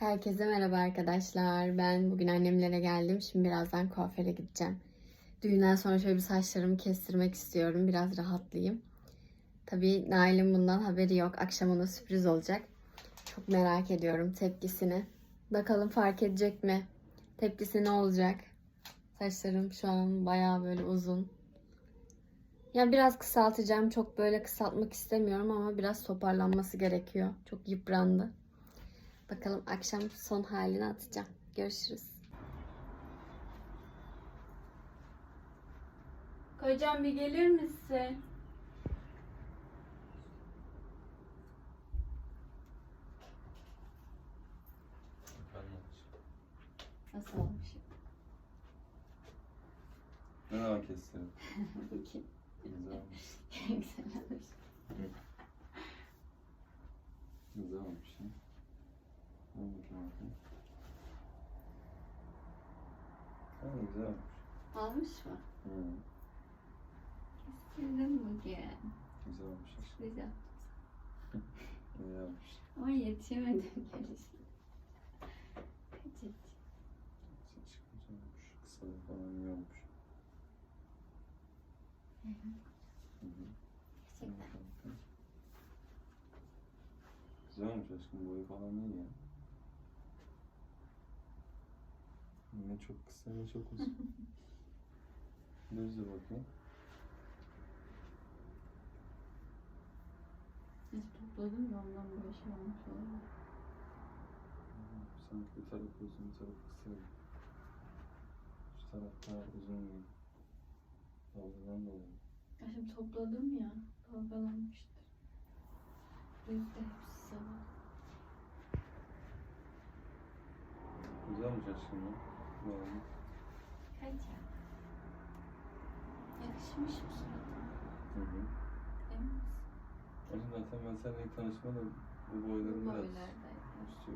Herkese merhaba arkadaşlar. Ben bugün annemlere geldim. Şimdi birazdan kuaföre gideceğim. Düğünden sonra şöyle bir saçlarımı kestirmek istiyorum. Biraz rahatlayayım. Tabii Nail'in bundan haberi yok. Akşam ona sürpriz olacak. Çok merak ediyorum tepkisini. Bakalım fark edecek mi? Tepkisi ne olacak? Saçlarım şu an bayağı böyle uzun. Ya biraz kısaltacağım. Çok böyle kısaltmak istemiyorum ama biraz toparlanması gerekiyor. Çok yıprandı. Bakalım akşam son halini atacağım. Görüşürüz. Kocam bir gelir misin? Nasıl olmuş? Ne zaman kestirdin? Bakayım. Güzel olmuş. Güzel olmuş. Güzel olmuş Ha, güzel olmuş. Almış mı? Hı, Kestirdim bugün. güzel olmuş. Güzel. İyi olmuş. Ama yetişemedim gelişine. Kaçırdım. Saç güzel olmuş. Falan iyi olmuş. Hı hı. Gerçekten. Güzel olmuş aşkım. Boyu falan iyi ya. Ne çok kısa ne çok uzun. De bakayım. Hiç topladım da ondan böyle şey olmuş olabilir. Sanki bir taraf uzun, bir taraf kısa. Şu taraf daha uzun gibi. Dalgadan dolayı. Ya şimdi topladım ya. Dalgalanmıştır. Düzde hepsi sabah. Güzel olmuş aşkım ya. Kaç ya? Yakışmış mı suratına? Hı hı. Emin misin? Zaten ben seninle ilk tanışmada bu Bu boyların biraz boylardaydı. üstü